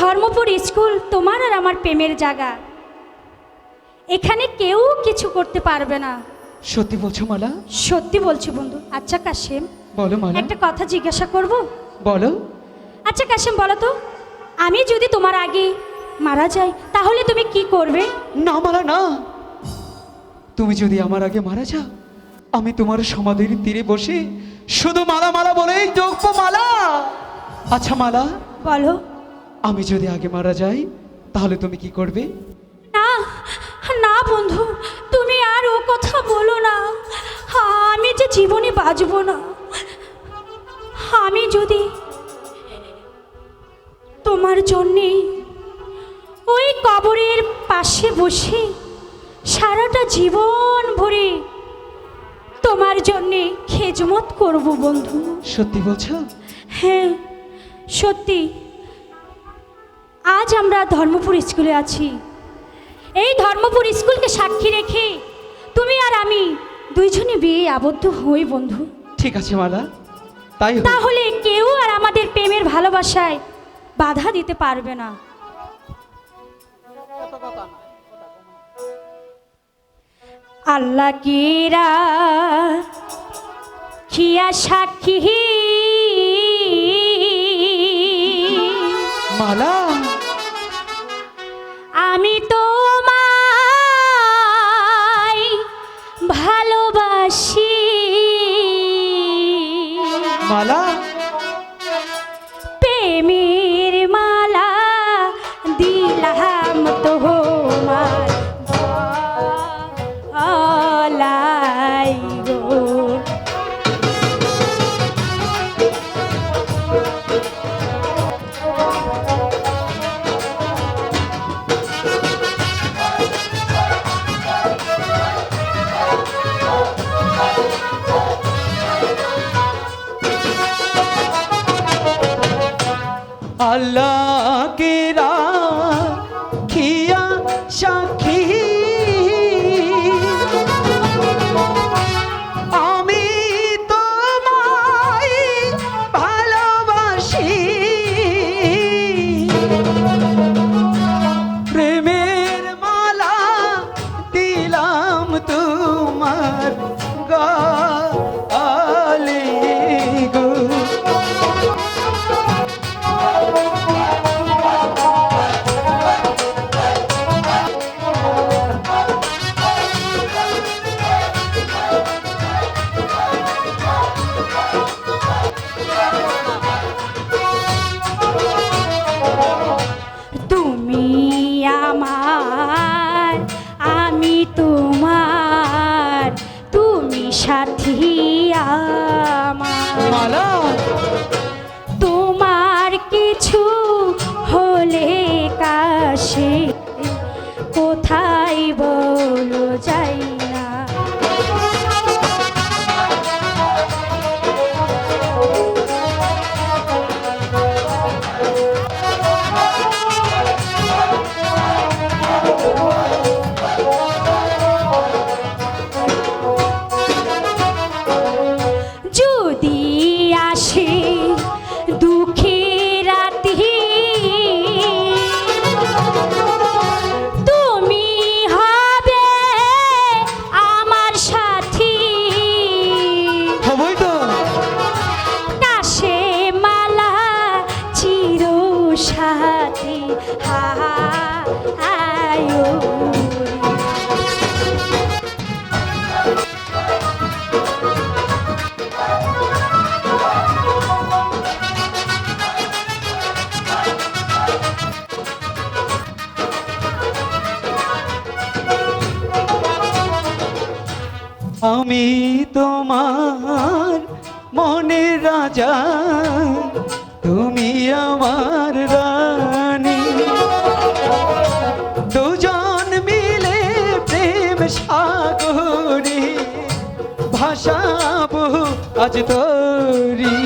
Dharmapur school তোমার আর আমার প্রেমের জায়গা। এখানে কেউ কিছু করতে পারবে না। সত্যি বলছো মালা? সত্যি বলছি বন্ধু। আচ্ছা কাশেম। বলো মালা। একটা কথা জিজ্ঞাসা করব? বলো। আচ্ছা কাশেম বলো তো। আমি যদি তোমার আগে মারা যাই তাহলে তুমি কি করবে? না মালা না। তুমি যদি আমার আগে মারা যাও আমি তোমার সমাধির তীরে বসে শুধু মালা মালা বলেই যোগ্য মালা। আচ্ছা মালা। বলো। আমি যদি আগে মারা যাই তাহলে তুমি কি করবে? না না বন্ধু তুমি আর ও কথা বলো না। আমি যে জীবনে বাঁচবো না। আমি যদি তোমার জন্যে ওই কবরের পাশে বসে সারাটা জীবন ভরে তোমার জন্যে খেজমত করব বন্ধু। সত্যি বলছো? হ্যাঁ সত্যি। আজ আমরা ধর্মপুর স্কুলে আছি। এই ধর্মপুর স্কুলকে সাক্ষী রেখে তুমি আর আমি দুইজনে বিয়ে আবদ্ধ হই বন্ধু। ঠিক আছে মালা। তাই হোক। তাহলে কেউ আর আমাদের প্রেমের ভালোবাসায় বাধা দিতে পারবে না। আল্লাহ কিরা খিয়া সাক্ষী। মালা। আল্লাহ কে সাথী হা আয়ো আমি তোমার মনের রাজা তুমি আমার সাগরে ভাসাবো আজ তোরি।